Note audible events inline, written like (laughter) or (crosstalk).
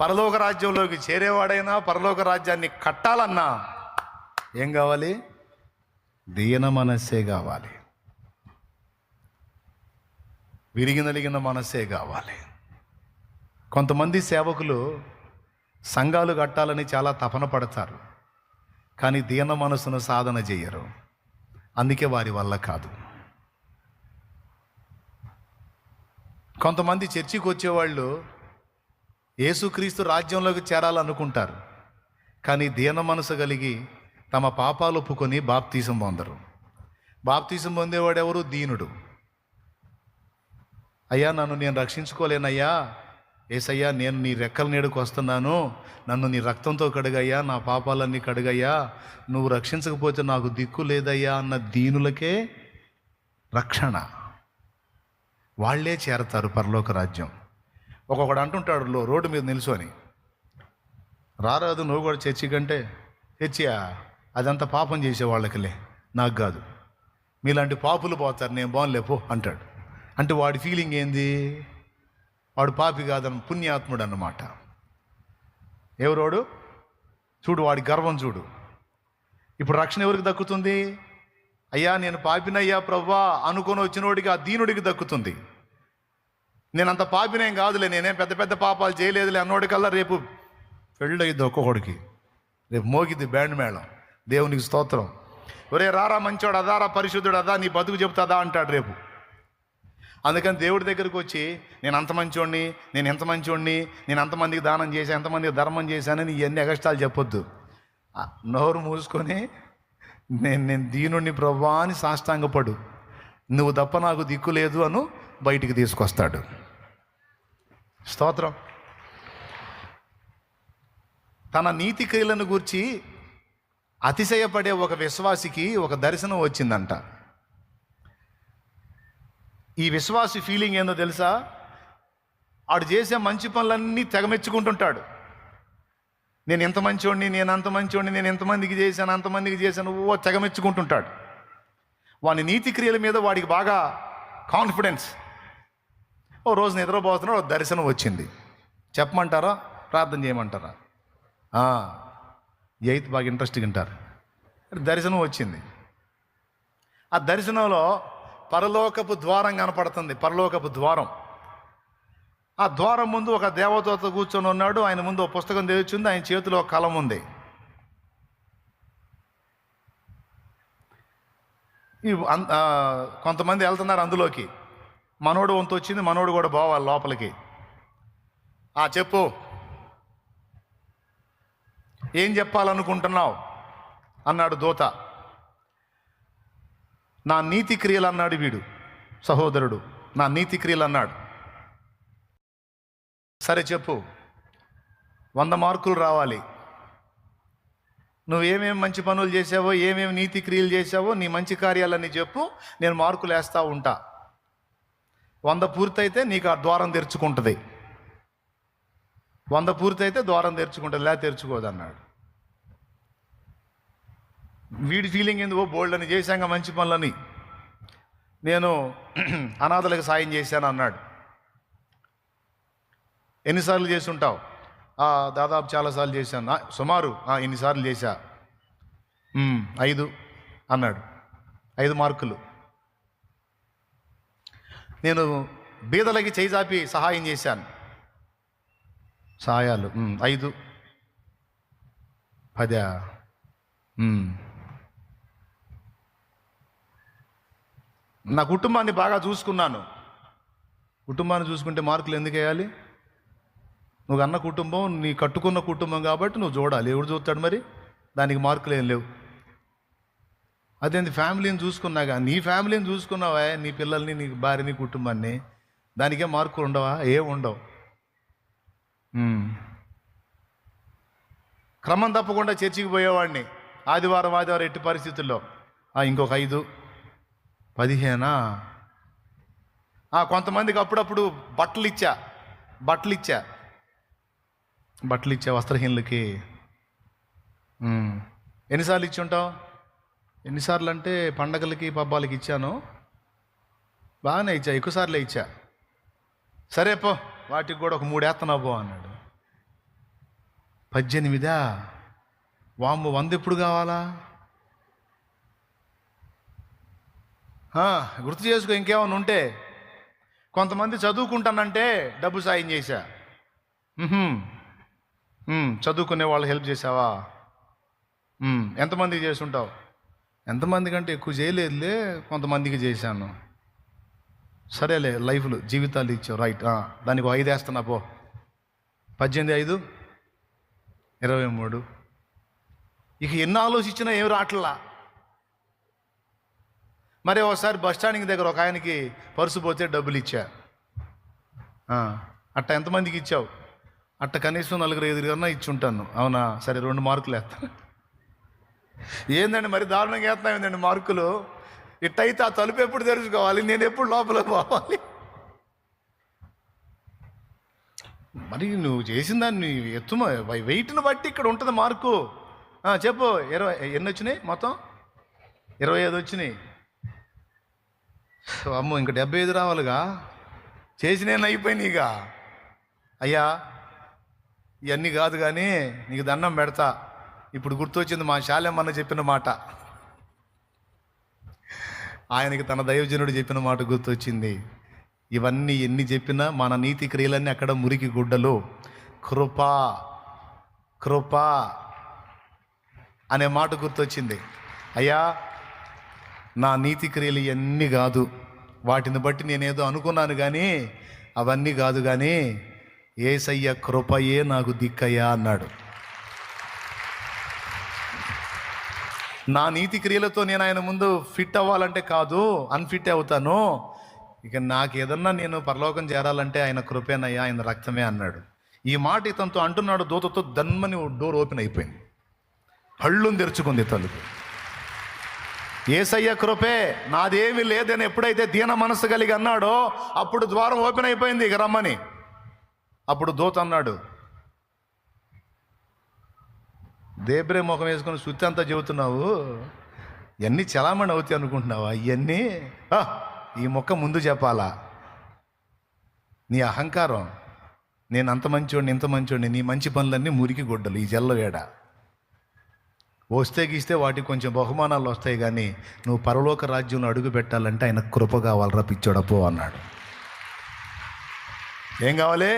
పరలోక రాజ్యంలోకి చేరేవాడైనా పరలోక రాజ్యాన్ని కట్టాలన్నా ఏం కావాలి? దీన మనస్సే కావాలి. విరిగి నలిగిన మనస్సే కావాలి. కొంతమంది సేవకులు సంఘాలు కట్టాలని చాలా తపన పడతారు కానీ దీన మనసును సాధన చేయరు. అందుకే వారి వల్ల కాదు. కొంతమంది చర్చికి వచ్చేవాళ్ళు యేసుక్రీస్తు రాజ్యంలోకి చేరాలనుకుంటారు. కానీ దీన మనసు కలిగి తమ పాపాలు ఒప్పుకొని బాప్తీసం పొందరు. బాప్తీసం పొందేవాడు ఎవరు? దీనుడు. అయ్యా నన్ను నేను రక్షించుకోలేనయ్యా. ఏసయ్యా నేను నీ రెక్కల నీడకు వస్తున్నాను. నన్ను నీ రక్తంతో కడుగయ్యా. నా పాపాలన్నీ కడుగయ్యా. నువ్వు రక్షించకపోతే నాకు దిక్కు లేదయ్యా అన్న దీనులకే రక్షణ. వాళ్ళే చేరతారు పరలోక రాజ్యం. ఒక్కొక్కడు అంటుంటాడు లో రోడ్డు మీద నిల్చొని రారాదు నువ్వు కూడా చర్చి కంటే చర్చియా? అదంతా పాపం చేసే వాళ్ళకిలే. నాకు కాదు. మీలాంటి పాపులు పోతారు నేను బాగులే అంటాడు. అంటే వాడి ఫీలింగ్ ఏంది? వాడు పాపి కాదని పుణ్యాత్ముడు అన్నమాట. ఎవరోడు చూడు వాడి గర్వం చూడు. ఇప్పుడు రక్షణ ఎవరికి దక్కుతుంది? అయ్యా నేను పాపినయ్యా ప్రవ్వా అనుకొని వచ్చినోడికి ఆ దీనుడికి దక్కుతుంది. నేను అంత పాపినేం కాదులే నేనేం పెద్ద పెద్ద పాపాలు చేయలేదులే అన్నోడికల్లా రేపు పెళ్ళయింది ఒక్కొక్కడికి రేపు మోగిద్ది బ్యాండ్ మేళం. దేవునికి స్తోత్రం. ఒరే రారా మంచోడు అదారా పరిశుద్ధుడు అదా నీ బతుకు చెబుతాదా అంటాడు రేపు. అందుకని దేవుడి దగ్గరికి వచ్చి నేను అంత మంచోడిని నేను ఎంత మంచోడిని నేను అంతమందికి దానం చేశాను ఎంతమందికి ధర్మం చేశానని ఇవన్నీ ఎగస్టాలు చెప్పొద్దు. నోరు మూసుకొని నేను నేను దీనుణ్ణి ప్రభా అని సాష్టాంగపడు. నువ్వు తప్ప నాకు దిక్కు లేదు అను బయటికి తీసుకొస్తాడు. స్తోత్రం. తన నీతి క్రియలను గూర్చి అతిశయపడే ఒక విశ్వాసికి ఒక దర్శనం వచ్చిందంట. ఈ విశ్వాసి ఫీలింగ్ ఏందో తెలుసా? ఆడు చేసే మంచి పనులన్నీ తెగమెచ్చుకుంటుంటాడు. నేను ఎంత మంచివాడిని నేను అంత మంచివాడిని నేను ఎంతమందికి చేశాను అంతమందికి చేశాను ఓ తెగమెచ్చుకుంటుంటాడు. వాని నీతి క్రియల మీద వాడికి బాగా కాన్ఫిడెన్స్ ఓ రోజు నిద్రపోతున్నాడు ఓ దర్శనం వచ్చింది. చెప్పమంటారా? ప్రార్థన చేయమంటారా? ఎయిత్ బాగా ఇంట్రెస్ట్గా వింటారు. దర్శనం వచ్చింది. ఆ దర్శనంలో పరలోకపు ద్వారం కనపడుతుంది పరలోకపు ద్వారం. ఆ ద్వారం ముందు ఒక దేవదూత కూర్చొని ఉన్నాడు ఆయన ముందు ఒక పుస్తకం తెచ్చింది ఆయన చేతిలో ఒక కలం ఉంది. ఈ కొంతమంది వెళ్తున్నారు అందులోకి. మనోడు వంతు వచ్చింది మనోడు కూడా పోవాలి లోపలికి. ఆ చెప్పు. ఏం చెప్పాలనుకుంటున్నావు? అన్నాడు దూత. నా నీతి క్రియలు అన్నాడు వీడు సహోదరుడు. నా నీతి క్రియలు అన్నాడు సరే చెప్పు. వంద మార్కులు రావాలి. నువ్వు ఏమేమి మంచి పనులు చేసావో ఏమేమి నీతి క్రియలు చేసావో నీ మంచి కార్యాలన్నీ చెప్పు. నేను మార్కులు వేస్తూ ఉంటా. వంద పూర్తయితే నీకు ఆ ద్వారం తెరుచుకుంటుంది. వంద పూర్తయితే ద్వారం తెరుచుకుంటుంది లేదా తెరుచుకోదు అన్నాడు వీడి ఫీలింగ్ ఎందుకో బోల్డ్ అని చేశాక మంచి పనులని నేను (clears throat) అనాథలకు సాయం చేశాను అన్నాడు ఎన్నిసార్లు చేసి ఉంటావు దాదాపు చాలాసార్లు చేశాను. సుమారు ఎన్నిసార్లు చేశా. ఐదు అన్నాడు. ఐదు మార్కులు. నేను బీదలకి చేజాపి సహాయం చేశాను. సహాయాలు ఐదు. పదా. నా కుటుంబాన్ని బాగా చూసుకున్నాను. కుటుంబాన్ని చూసుకుంటే మార్కులు ఎందుకు వేయాలి? నువ్వు అన్న కుటుంబం నీ కట్టుకున్న కుటుంబం కాబట్టి నువ్వు చూడాలి. ఎవడు చూస్తాడు మరి? దానికి మార్కులు ఏం లేవు. అదేంది ఫ్యామిలీని చూసుకున్నాగా నీ ఫ్యామిలీని చూసుకున్నావా? నీ పిల్లల్ని నీ భార్యని కుటుంబాన్ని? దానికే మార్కులు ఉండవా? ఏం ఉండవు. క్రమం తప్పకుండా చర్చికి పోయేవాడిని. ఆదివారం ఆదివారం ఎట్టి పరిస్థితుల్లో? "ఆ, ఇంకొక ఐదు. పదిహేనా? ఆ, కొంతమందికి అప్పుడప్పుడు బట్టలు ఇచ్చా బట్టలు ఇచ్చా బట్టలు ఇచ్చా వస్త్రహీనులకి. ఎన్నిసార్లు ఇచ్చి ఉంటావు? ఎన్నిసార్లు అంటే పండగలకి పబ్బాలకి ఇచ్చాను. బాగానే ఇచ్చా ఎక్కువసార్లే ఇచ్చా. సరే పో వాటికి కూడా ఒక మూడు వేస్తున్నావు పో అన్నాడు. పద్దెనిమిదా? వాము వంద ఎప్పుడు కావాలా? గుర్తు చేసుకో ఇంకేమైనా ఉంటే. కొంతమంది చదువుకుంటానంటే డబ్బు సాయం చేశా. చదువుకునే వాళ్ళు హెల్ప్ చేసావా మ్, ఎంతమందికి చేసుంటావు ఎంతమంది కంటే ఎక్కువ చేయలేదులే కొంతమందికి చేశాను. సరేలే లైఫ్లు జీవితాలు ఇచ్చావు రైట్ దానికి ఐదు వేస్తున్నా పో. పద్దెనిమిది ఐదు ఇరవై మూడు. ఇక ఎన్ని ఆలోచించినా ఏం రావట్లా మరి ఒకసారి బస్ స్టాండింగ్ దగ్గర ఒక ఆయనకి పర్సు పోతే డబ్బులు ఇచ్చా. అట్ట ఎంతమందికి ఇచ్చావు? అట్ట కనీసం నలుగురు ఐదుగురు కన్నా ఇచ్చి ఉంటాను అవునా? సరే రెండు మార్కులు వేస్తాను ఏందండి మరి దారుణంగా వేస్తాం ఏందండి మార్కులు? ఇట్టయితే ఆ తలుపు ఎప్పుడు తెరుచుకోవాలి? నేను ఎప్పుడు లోపల పోవాలి? మరి నువ్వు చేసిన దాన్ని ఎత్తుమ వెయిట్ని బట్టి ఇక్కడ ఉంటుంది మార్కు. చెప్పు. ఇరవై ఎన్ని వచ్చినాయి మొత్తం? ఇరవై ఐదు వచ్చినాయి. అమ్మో ఇంక డెబ్బై ఐదు రావాలిగా. చేసినేను అయిపోయినాయిగా అయ్యా ఇవన్నీ కాదు కానీ నీకు దండం పెడతా. ఇప్పుడు గుర్తొచ్చింది మా శాలెమ్మన్న చెప్పిన మాట. ఆయనకి తన దైవజనుడు చెప్పిన మాట గుర్తొచ్చింది. ఇవన్నీ ఎన్ని చెప్పినా మన నీతి క్రియలన్నీ అక్కడ మురికి గుడ్డలు. కృప కృప అనే మాట గుర్తొచ్చింది. అయ్యా నా నీతి క్రియలు ఇవన్నీ కాదు. వాటిని బట్టి నేనేదో అనుకున్నాను కానీ అవన్నీ కాదు కానీ ఏసయ్య కృపయే నాకు దిక్కయ్యా అన్నాడు. నా నీతి క్రియలతో నేను ఆయన ముందు ఫిట్ అవ్వాలంటే కాదు అన్ఫిట్ అవుతాను. ఇక నాకు ఏదన్నా నేను పరలోకం చేరాలంటే ఆయన కృపేనయ్యా ఆయన రక్తమే అన్నాడు. ఈ మాట ఇతనితో అంటున్నాడు దూతతో దన్మని డోర్ ఓపెన్ అయిపోయింది. కళ్ళుని తెరుచుకుంది తలుపు. ఏసయ్య కృపే నాదేమి లేదని ఎప్పుడైతే దీన మనసు కలిగి అన్నాడో అప్పుడు ద్వారం ఓపెన్ అయిపోయింది ఇక రమ్మని. అప్పుడు దూత అన్నాడు దేబ్రే ముఖం వేసుకొని శుద్ధి అంతా చెబుతున్నావు? ఇవన్నీ చలామణి అవుతాయి అనుకుంటున్నావా? ఇవన్నీ ఆ, ఈ మొక్క ముందు చెప్పాలా? నీ అహంకారం నేను అంత మంచోడిని ఇంత మంచోడిని నీ మంచి పనులన్నీ మురికి గుడ్డలు ఈ జల్లవేడ వస్తే గీస్తే వాటికి కొంచెం బహుమానాలు వస్తాయి కానీ నువ్వు పరలోక రాజ్యంలో అడుగు పెట్టాలంటే ఆయన కృప కావాలరా పిచ్చోడపో అన్నాడు. ఏం కావాలి?